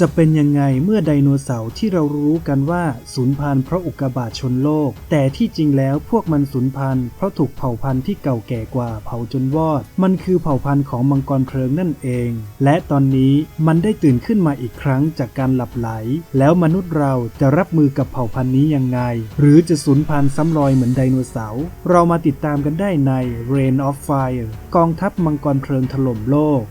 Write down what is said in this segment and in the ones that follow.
จะเป็นยังไงเมื่อไดโนเสาร์ที่เรารู้กันว่าสูญพันธุ์เพราะอุกกาบาตชนโลก แต่ที่จริงแล้วพวกมันสูญพันธุ์เพราะถูกเผ่าพันธุ์ที่เก่าแก่กว่าเผาจนวอด มันคือเผ่าพันธุ์ของมังกรเพลิงนั่นเอง และตอนนี้มันได้ตื่นขึ้นมาอีกครั้งจากการหลับไหล แล้วมนุษย์เราจะรับมือกับเผ่าพันธุ์นี้ยังไง หรือจะสูญพันธุ์ซ้ำรอยเหมือนไดโนเสาร์เรามาติดตามกันได้ใน Rain of Fire กองทัพมังกรเพลิงถล่มโลก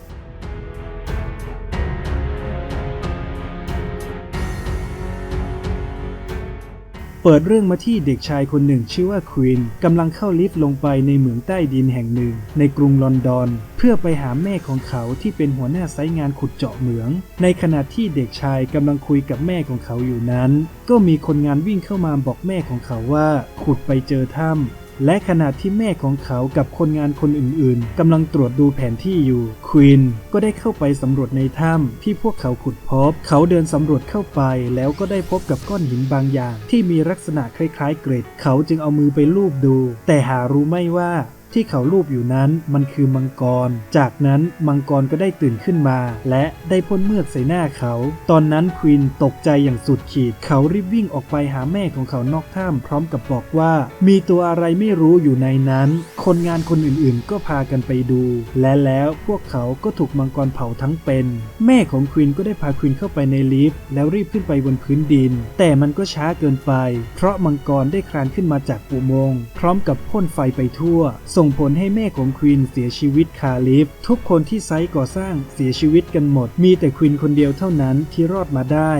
เปิดเรื่องมาที่เด็กชายคนหนึ่งชื่อว่าควีนกำลังเข้าลิฟต์ลงไปในเหมืองใต้ดินแห่งหนึ่ง ในกรุงลอนดอน เพื่อไปหาแม่ของเขาที่เป็นหัวหน้าไซต์งานขุดเจาะเหมือง ในขณะที่เด็กชายกำลังคุยกับแม่ของเขาอยู่นั้น ก็มีคนงานวิ่งเข้ามาบอกแม่ของเขาว่า ขุดไปเจอถ้ำ และขณะที่แม่ของเขากับคนงานคนอื่นๆกำลังตรวจดูแผนที่อยู่ ควินก็ได้เข้าไปสำรวจในถ้ำที่พวกเขาขุดพบ เขาเดินสำรวจเข้าไปแล้วก็ได้พบกับก้อนหินบางอย่าง ที่มีลักษณะคล้ายๆเกร็ด เขาจึงเอามือไปลูบดู แต่หารู้ไม่ว่า ที่เขาลูบอยู่นั้นมันคือมังกร จากนั้นมังกรก็ได้ตื่นขึ้นมา และได้พ่นเมือกใส่หน้าเขา ตอนนั้นควินตกใจอย่างสุดขีด เขารีบวิ่งออกไปหาแม่ของเขานอกถ้ำพร้อมกับบอกว่า มีตัวอะไรไม่รู้อยู่ในนั้น คนงานคนอื่นๆ ก็พากันไปดู และแล้วพวกเขาก็ถูกมังกรเผาทั้งเป็น แม่ของควินก็ได้พาควินเข้าไปในลิฟต์แล้วรีบขึ้นไปบนพื้นดิน แต่มันก็ช้าเกินไป เพราะมังกรได้คลานขึ้นมาจากอุโมงค์พร้อมกับพ่นไฟไปทั่วส่ง่งผลให้แม่ของควินเสียชีวิตคาลิฟ ทุกคนที่ไซต์ก่อสร้างเสียชีวิตกันหมด มีแต่ควินคนเดียวเท่านั้นที่รอดมาได้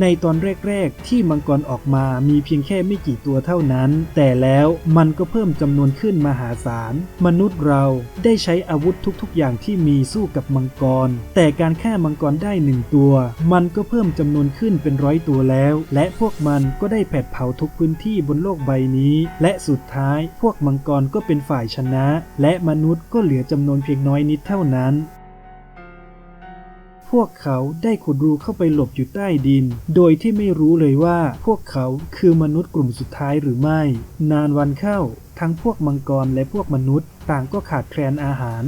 ในตอนแรกๆ ที่มังกรออกมามีเพียงแค่ไม่กี่ตัวเท่านั้น แต่แล้วมันก็เพิ่มจำนวนขึ้นมหาศาล มนุษย์เราได้ใช้อาวุธทุกๆ อย่างที่มีสู้กับมังกร แต่การฆ่ามังกรได้หนึ่งตัว มันก็เพิ่มจำนวนขึ้นเป็นร้อยตัวแล้ว และพวกมันก็ได้แผดเผาทุกพื้นที่บนโลกใบนี้ และสุดท้ายพวกมังกรก็เป็นฝ่ายชนะ และมนุษย์ก็เหลือจำนวนเพียงน้อยนิดเท่านั้น พวกเขาได้ขุดรูเข้าไปหลบอยู่ใต้ดิน โดยที่ไม่รู้เลยว่าพวกเขาคือมนุษย์กลุ่มสุดท้ายหรือไม่ นานวันเข้า ทั้งพวกมังกรและพวกมนุษย์ ต่างก็ขาดแคลนอาหาร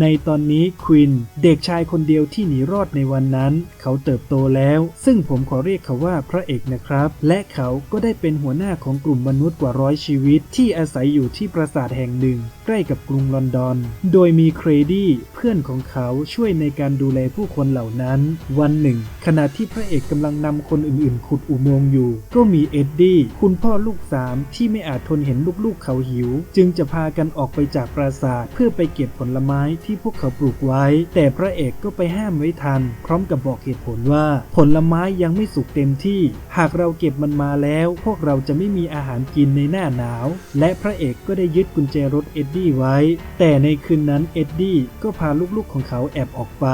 ในตอนนี้ควินเด็กชายคนเดียวที่หนีรอดในวันนั้น เขาเติบโตแล้ว ซึ่งผมขอเรียกเขาว่าพระเอกนะครับ และเขาก็ได้เป็นหัวหน้าของกลุ่มมนุษย์กว่าร้อยชีวิต ที่อาศัยอยู่ที่ปราสาทแห่งหนึ่ง ใกล้กับกรุงลอนดอน โดยมีเครดี้เพื่อนของเขาช่วยในการดูแลผู้คนเหล่านั้น วันหนึ่ง ขณะที่พระเอกกำลังนำคนอื่นๆ ขุดอุโมงค์อยู่ ก็มีเอ็ดดี้คุณพ่อลูกสามที่ไม่อาจทนเห็นลูกๆเขาหิว จึงจะพากันออกไปจากปราสาทเพื่อไปเก็บผลไม้ที่พวกเขาปลูกไว้ แต่พระเอกก็ไปห้ามไว้ทัน พร้อมกับบอกเหตุผลว่า ผลไม้ยังไม่สุกเต็มที่ หากเราเก็บมันมาแล้ว พวกเราจะไม่มีอาหารกินในหน้าหนาว และพระเอกก็ได้ยึดกุญแจรถเอ็ดดี้ไว้ แต่ในคืนนั้นเอ็ดดี้ก็พาลูกๆของเขาแอบออกไป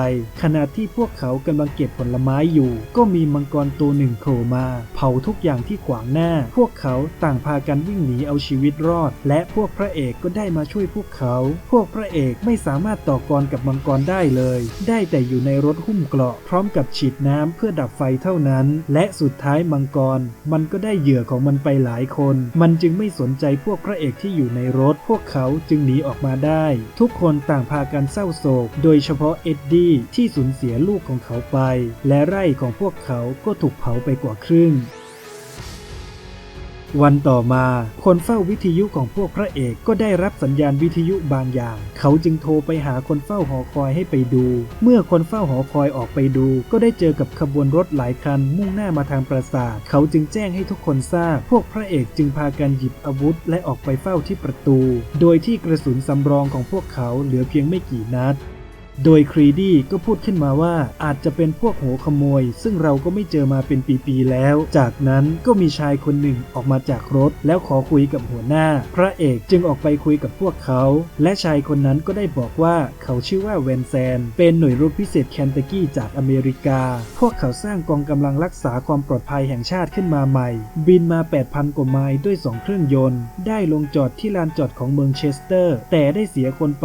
ขณะที่พวกเขากำลังเก็บผลไม้อยู่ ก็มีมังกรตัวหนึ่งโผล่มา เผาทุกอย่างที่ขวางหน้า พวกเขาต่างพากันวิ่งหนีเอาชีวิตรอด และพวกพระเอกก็ได้มาช่วยพวกเขา พวกพระเอกไม่สามารถต่อกรกับมังกรได้เลย ได้แต่อยู่ในรถหุ้มเกราะพร้อมกับฉีดน้ำเพื่อดับไฟเท่านั้น และสุดท้ายมังกร มันก็ได้เหยื่อของมันไปหลายคน มันจึงไม่สนใจพวกพระเอกที่อยู่ในรถ พวกเขาจึงหนีออกมาได้ ทุกคนต่างพากันเศร้าโศก โดยเฉพาะเอ็ดดี้ที่สูญเสียลูกของเขาไป และไร่ของพวกเขาก็ถูกเผาไปกว่าครึ่ง วันต่อมาคนเฝ้าวิทยุของพวกพระเอกก็ได้รับสัญญาณวิทยุบางอย่าง เขาจึงโทรไปหาคนเฝ้าหอคอยให้ไปดู เมื่อคนเฝ้าหอคอยออกไปดู ก็ได้เจอกับขบวนรถหลายคันมุ่งหน้ามาทางปราสาท เขาจึงแจ้งให้ทุกคนทราบ พวกพระเอกจึงพากันหยิบอาวุธ และออกไปเฝ้าที่ประตู โดยที่กระสุนสำรองของพวกเขาเหลือเพียงไม่กี่นัด โดยครีดี้ก็พูดขึ้นมาว่าอาจจะเป็นพวกหัวขโมย ซึ่งเราก็ไม่เจอมาเป็นปีๆแล้ว จากนั้นก็มีชายคนหนึ่งออกมาจากรถ แล้วขอคุยกับหัวหน้า พระเอกจึงออกไปคุยกับพวกเขา และชายคนนั้นก็ได้บอกว่าเขาชื่อว่าแวนแซน เป็นหน่วยรบพิเศษแคนตักกี้จากอเมริกา พวกเขาสร้างกองกำลังรักษาความปลอดภัยแห่งชาติขึ้นมาใหม่ บินมา 8,000 กว่าไมล์ด้วย 2 เครื่องยนต์ ได้ลงจอดที่ลานจอดของเมืองเชสเตอร์ แต่ได้เสียคนไป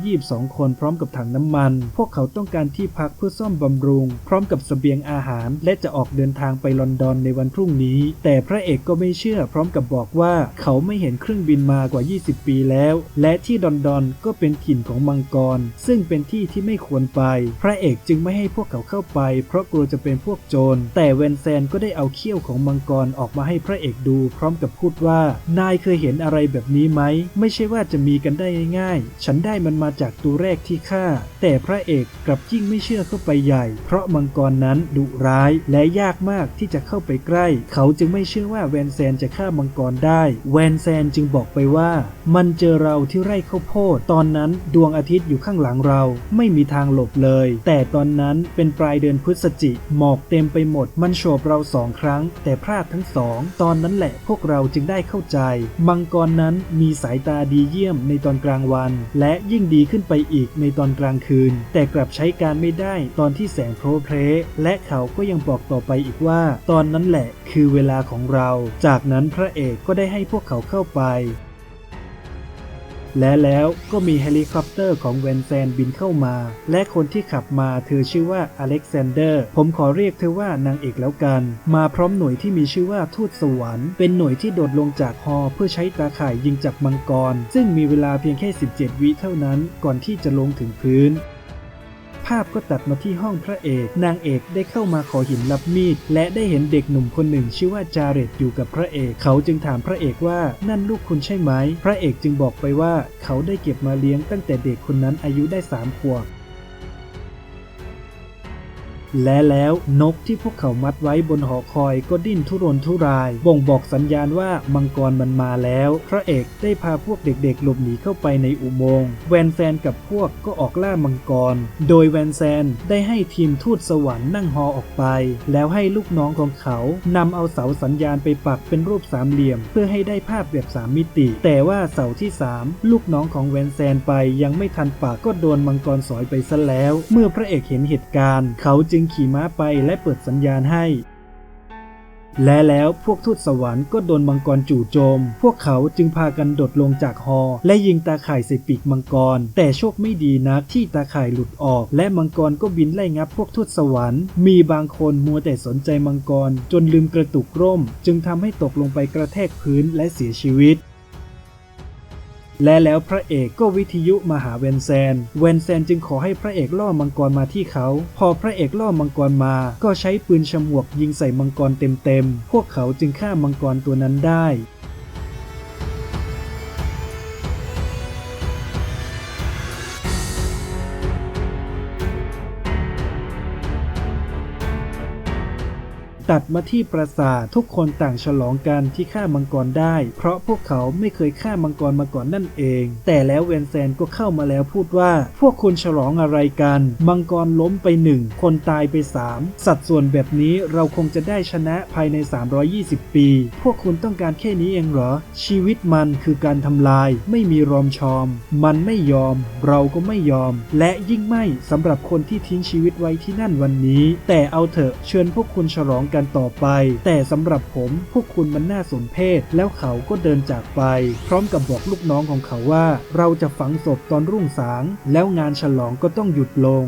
122 คนพร้อมกับถังน้ำมัน พวกเขาต้องการที่พักเพื่อซ่อมบำรุง พร้อมกับเสบียงอาหาร และจะออกเดินทางไปลอนดอนในวันพรุ่งนี้ แต่พระเอกก็ไม่เชื่อพร้อมกับบอกว่าเขาไม่เห็นเครื่องบินมากว่า 20 ปีแล้ว และที่ลอนดอนก็เป็นถิ่นของมังกร ซึ่งเป็นที่ที่ไม่ควรไป พระเอกจึงไม่ให้พวกเขาเข้าไป เพราะกลัวจะเป็นพวกโจร แต่เวนแซนก็ได้เอาเขี้ยวของมังกรออกมาให้พระเอกดู พร้อมกับพูดว่า นายเคยเห็นอะไรแบบนี้ไหม ไม่ใช่ว่าจะมีกันได้ง่ายๆ ฉันได้มันมาจากตัวแรกที่ฆ่าแต่พระเอกกลับยิ่งไม่เชื่อเข้าไปใหญ่ เพราะมังกรนั้นดุร้ายและยากมากที่จะเข้าไปใกล้ เขาจึงไม่เชื่อว่าแวนแซนจะฆ่ามังกรได้ แวนแซนจึงบอกไปว่า มันเจอเราที่ไร่ข้าวโพดตอนนั้นดวงอาทิตย์อยู่ข้างหลังเราไม่มีทางหลบเลย แต่ตอนนั้นเป็นปลายเดือนพฤศจิหมอกเต็มไปหมดมันโฉบเราสองครั้ง แต่พลาดทั้งสองตอนนั้นแหละพวกเราจึงได้เข้าใจ มังกรนั้นมีสายตาดีเยี่ยมในตอนกลางวัน และยิ่งดีขึ้นไปอีกในตอนกลางคืนแต่กลับใช้การไม่ได้ตอนที่แสงโพรเพลและเขาก็ยังบอกต่อไปอีกว่า ตอนนั้นแหละคือเวลาของเรา จากนั้นพระเอกก็ได้ให้พวกเขาเข้าไป และแล้วก็มีเฮลิคอปเตอร์ของเวนเซนบินเข้ามา และคนที่ขับมาเธอชื่อว่าอเล็กซานเดอร์ ผมขอเรียกเธอว่านางเอกแล้วกัน มาพร้อมหน่วยที่มีชื่อว่าทูตสวรรค์เป็นหน่วยที่โดดลงจากฮอเพื่อใช้ตาข่ายยิงจับมังกร ซึ่งมีเวลาเพียงแค่ 17 วิเท่านั้นก่อนที่จะลงถึงพื้น ภาพก็ตัดมาที่ห้องพระเอก นางเอกได้เข้ามาขอหินรับมีด และได้เห็นเด็กหนุ่มคนหนึ่งชื่อว่าจาเรตอยู่กับพระเอก เขาจึงถามพระเอกว่านั่นลูกคุณใช่ไหม พระเอกจึงบอกไปว่า เขาได้เก็บมาเลี้ยงตั้งแต่เด็กคนนั้นอายุได้สามขวบ และแล้วนกที่พวกเขามัดไว้บนหอคอยก็ดิ้นทุรนทุราย บ่งบอกสัญญาณว่ามังกรมันมาแล้ว พระเอกได้พาพวกเด็กๆหลบหนีเข้าไปในอุโมงค์แวนแซนกับพวกก็ออกล่ามังกร โดยแวนแซนได้ให้ทีมทูตสวรรค์นั่งฮอออกไป แล้วให้ลูกน้องของเขานำเอาเสาสัญญาณไปปักเป็นรูปสามเหลี่ยม เพื่อให้ได้ภาพแบบสามมิติ แต่ว่าเสาที่สามลูกน้องของแวนแซนไปยังไม่ทันปักก็โดนมังกรสอยไปซะแล้ว เมื่อพระเอกเห็นเหตุการณ์ เขาจึงึงขี่ม้าไปและเปิดสัญญาณให้ และแล้วพวกทูตสวรรค์ก็โดนมังกรจู่โจม พวกเขาจึงพากันโดดลงจากฮอและยิงตาข่ายใส่ปีกมังกร แต่โชคไม่ดีนักที่ตาข่ายหลุดออก และมังกรก็บินไล่งับพวกทูตสวรรค์ มีบางคนมัวแต่สนใจมังกร จนลืมกระตุกร่ม จึงทำให้ตกลงไปกระแทกพื้นและเสียชีวิต และแล้วพระเอกก็วิทยุมาหาเวนแซน เวนแซนจึงขอให้พระเอกล่อมังกรมาที่เขา พอพระเอกล่อมังกรมา ก็ใช้ปืนฉมวกยิงใส่มังกรเต็มๆ พวกเขาจึงฆ่ามังกรตัวนั้นได้ ตัดมาที่ปราสาททุกคนต่างฉลองกันที่ฆ่ามังกรได้ เพราะพวกเขาไม่เคยฆ่ามังกรมาก่อนนั่นเอง แต่แล้วเวนแซนก็เข้ามาแล้วพูดว่า พวกคุณฉลองอะไรกัน มังกรล้มไปหนึ่งคนตายไปสามสัดส่วนแบบนี้เราคงจะได้ชนะภายใน 320 ปี พวกคุณต้องการแค่นี้เองเหรอ ชีวิตมันคือการทำลาย ไม่มีรอมชอม มันไม่ยอม เราก็ไม่ยอม และยิ่งไม่สำหรับคนที่ทิ้งชีวิตไว้ที่นั่นวันนี้ แต่เอาเถอะเชิญพวกคุณฉลองกันต่อไป แต่สำหรับผมพวกคุณมันน่าสมเพชแล้วเขาก็เดินจากไป พร้อมกับบอกลูกน้องของเขาว่า เราจะฝังศพตอนรุ่งสาง แล้วงานฉลองก็ต้องหยุดลง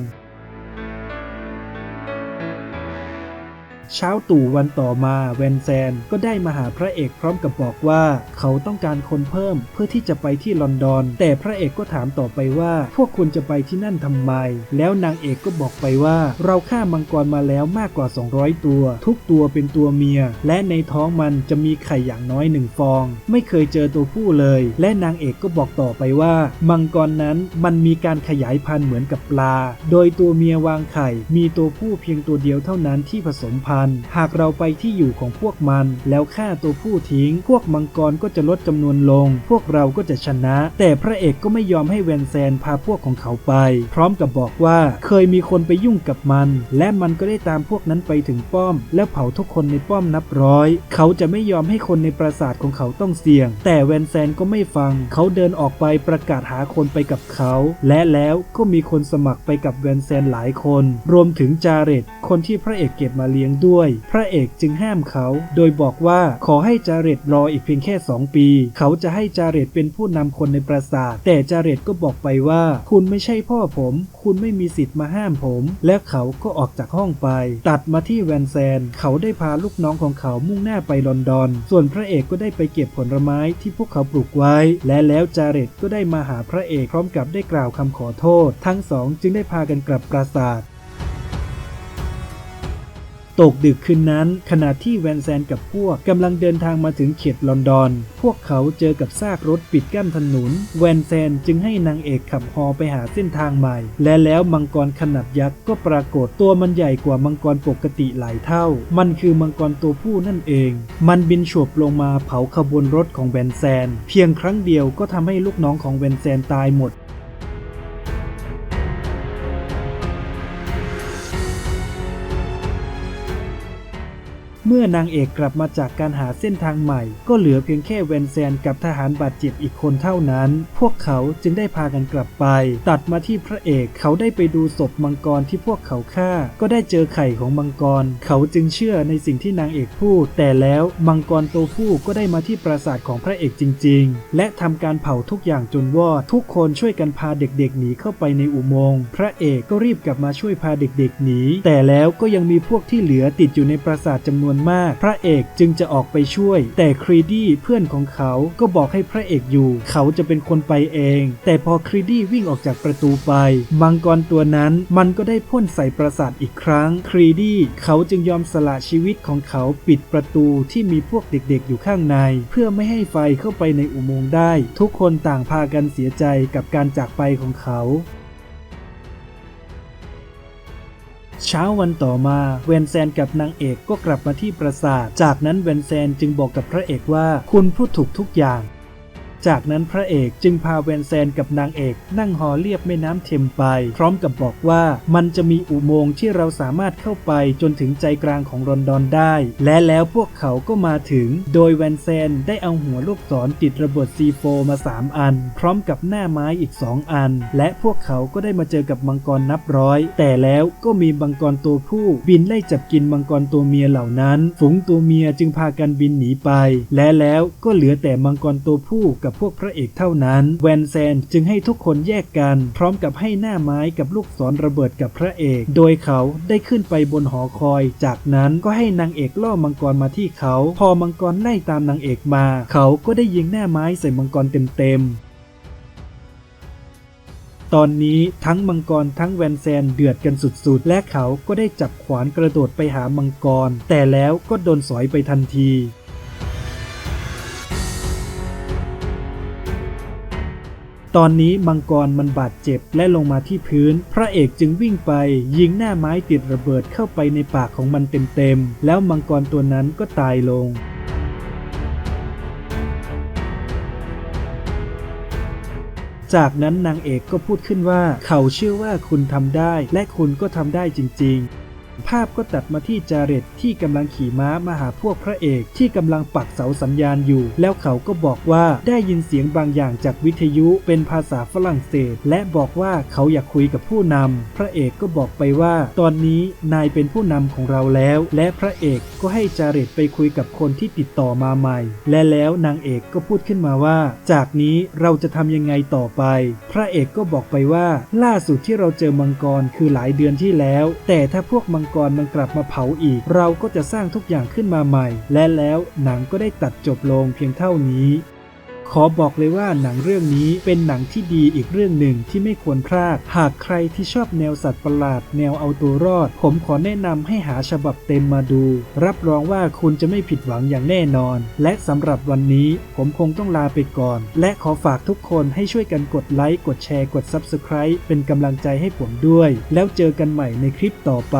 ช้าตู่วันต่อมาแวนแซนก็ได้มาหาพระเอกพร้อมกับบอกว่าเขาต้องการคนเพิ่มเพื่อที่จะไปที่ลอนดอน แต่พระเอกก็ถามต่อไปว่า พวกคุณจะไปที่นั่นทำไม แล้วนางเอกก็บอกไปว่า เราฆ่ามังกรมาแล้วมากกว่า 200 ตัว ทุกตัวเป็นตัวเมีย และในท้องมันจะมีไข่อย่างน้อยหนึ่งฟอง ไม่เคยเจอตัวผู้เลย และนางเอกก็บอกต่อไปว่า มังกรนั้นมันมีการขยายพันธุ์เหมือนกับปลา โดยตัวเมียวางไข่ มีตัวผู้เพียงตัวเดียวเท่านั้นที่ผสมพันธุ์หากเราไปที่อยู่ของพวกมัน แล้วฆ่าตัวผู้ทิ้ง พวกมังกรก็จะลดจำนวนลง พวกเราก็จะชนะ แต่พระเอกก็ไม่ยอมให้แวนแซนพาพวกของเขาไป พร้อมกับบอกว่าเคยมีคนไปยุ่งกับมัน และมันก็ได้ตามพวกนั้นไปถึงป้อม แล้วเผาทุกคนในป้อมนับร้อย เขาจะไม่ยอมให้คนในปราสาทของเขาต้องเสี่ยง แต่แวนแซนก็ไม่ฟัง เขาเดินออกไปประกาศหาคนไปกับเขา และแล้วก็มีคนสมัครไปกับแวนแซนหลายคน รวมถึงจาเรตคนที่พระเอกเก็บมาเลี้ยงด้วยด้วย พระเอกจึงห้ามเขา โดยบอกว่าขอให้จาเรตรออีกเพียงแค่ 2 ปี เขาจะให้จาเรตเป็นผู้นำคนในปราสาท แต่จาเรตก็บอกไปว่า คุณไม่ใช่พ่อผม คุณไม่มีสิทธิ์มาห้ามผม และเขาก็ออกจากห้องไป ตัดมาที่แวนแซน เขาได้พาลูกน้องของเขามุ่งหน้าไปลอนดอน ส่วนพระเอกก็ได้ไปเก็บผลไม้ที่พวกเขาปลูกไว้ และแล้วจาเรตก็ได้มาหาพระเอกพร้อมกับได้กล่าวคำขอโทษ ทั้งสองจึงได้พากันกลับปราสาท ตกดึกคืนนั้น ขณะที่แวนแซนกับพวกกำลังเดินทางมาถึงเขตลอนดอน พวกเขาเจอกับซากรถปิดกั้นถนน แวนแซนจึงให้นางเอกขับฮอไปหาเส้นทางใหม่ และแล้วมังกรขนาดยักษ์ก็ปรากฏตัวมันใหญ่กว่ามังกรปกติหลายเท่า มันคือมังกรตัวผู้นั่นเอง มันบินฉวบลงมาเผาขบวนรถของแวนแซน เพียงครั้งเดียวก็ทำให้ลูกน้องของแวนแซนตายหมด เมื่อนางเอกกลับมาจากการหาเส้นทางใหม่ ก็เหลือเพียงแค่เวนแซนกับทหารบาดเจ็บอีกคนเท่านั้น พวกเขาจึงได้พากันกลับไป ตัดมาที่พระเอกเขาได้ไปดูศพมังกรที่พวกเขาฆ่า ก็ได้เจอไข่ของมังกร เขาจึงเชื่อในสิ่งที่นางเอกพูด แต่แล้วมังกรตัวผู้ก็ได้มาที่ปราสาทของพระเอกจริง ๆ และทำการเผาทุกอย่างจนวอดทุกคนช่วยกันพาเด็กๆหนีเข้าไปในอุโมงค์พระเอกก็รีบกลับมาช่วยพาเด็กๆหนีแต่แล้วก็ยังมีพวกที่เหลือติดอยู่ในปราสาทจำนวนมาก พระเอกจึงจะออกไปช่วย แต่ครีดี้เพื่อนของเขาก็บอกให้พระเอกอยู่ เขาจะเป็นคนไปเอง แต่พอครีดี้วิ่งออกจากประตูไป มังกรตัวนั้นมันก็ได้พ่นใส่ปราสาทอีกครั้ง ครีดี้เขาจึงยอมสละชีวิตของเขาปิดประตูที่มีพวกเด็กๆอยู่ข้างใน เพื่อไม่ให้ไฟเข้าไปในอุโมงค์ได้ ทุกคนต่างพากันเสียใจกับการจากไปของเขา เช้าวันต่อมาเวนแซนกับนางเอกก็กลับมาที่ปราสาท จากนั้นเวนแซนจึงบอกกับพระเอกว่า คุณพูดถูกทุกอย่าง จากนั้นพระเอกจึงพาเวนแซนกับนางเอกนั่งหอเลียบแม่น้ำเทมไป พร้อมกับบอกว่ามันจะมีอุโมงค์ที่เราสามารถเข้าไปจนถึงใจกลางของลอนดอนได้ และแล้วพวกเขาก็มาถึง โดยเวนแซนได้เอาหัวลูกศรติดระเบิดซีโฟมา 3 อัน พร้อมกับหน้าไม้อีก 2 อัน และพวกเขาก็ได้มาเจอกับมังกรนับร้อย แต่แล้วก็มีมังกรตัวผู้บินไล่จับกินมังกรตัวเมียเหล่านั้น ฝูงตัวเมียจึงพากันบินหนีไป และแล้วก็เหลือแต่มังกรตัวผู้กับกับพวกพระเอกเท่านั้น แวนแซนจึงให้ทุกคนแยกกัน พร้อมกับให้หน้าไม้กับลูกศรระเบิดกับพระเอก โดยเขาได้ขึ้นไปบนหอคอย จากนั้นก็ให้นางเอกล่อมังกรมาที่เขา พอมังกรไล่ตามนางเอกมา เขาก็ได้ยิงหน้าไม้ใส่มังกรเต็มๆตอนนี้ทั้งมังกรทั้งแวนแซนเดือดกันสุดๆ และเขาก็ได้จับขวานกระโดดไปหามังกร แต่แล้วก็โดนสอยไปทันที ตอนนี้มังกรมันบาดเจ็บและลงมาที่พื้น พระเอกจึงวิ่งไป ยิงหน้าไม้ติดระเบิดเข้าไปในปากของมันเต็มๆ แล้วมังกรตัวนั้นก็ตายลงจากนั้นนางเอกก็พูดขึ้นว่า เขาเชื่อว่าคุณทำได้ และคุณก็ทำได้จริง ๆ ภาพก็ตัดมาที่จาเรตที่กำลังขี่ม้ามาหาพวกพระเอกที่กำลังปักเสาสัญญาณอยู่ แล้วเขาก็บอกว่าได้ยินเสียงบางอย่างจากวิทยุเป็นภาษาฝรั่งเศส และบอกว่าเขาอยากคุยกับผู้นำพระเอกก็บอกไปว่า ตอนนี้นายเป็นผู้นำของเราแล้ว และพระเอกก็ให้จาเรตไปคุยกับคนที่ติดต่อมาใหม่ และแล้วนางเอกก็พูดขึ้นมาว่า จากนี้เราจะทำยังไงต่อไป พระเอกก็บอกไปว่า ล่าสุดที่เราเจอมังกรคือหลายเดือนที่แล้ว แต่ถ้าพวกมังกรมันกลับมาเผาอีก เราก็จะสร้างทุกอย่างขึ้นมาใหม่ และแล้วหนังก็ได้ตัดจบลงเพียงเท่านี้ ขอบอกเลยว่าหนังเรื่องนี้เป็นหนังที่ดีอีกเรื่องหนึ่งที่ไม่ควรพลาด หากใครที่ชอบแนวสัตว์ประหลาด แนวเอาตัวรอด ผมขอแนะนำให้หาฉบับเต็มมาดู รับรองว่าคุณจะไม่ผิดหวังอย่างแน่นอน และสำหรับวันนี้ผมคงต้องลาไปก่อน และขอฝากทุกคนให้ช่วยกันกดไลค์ กดแชร์ กด Subscribe เป็นกำลังใจให้ผมด้วย แล้วเจอกันใหม่ในคลิปต่อไป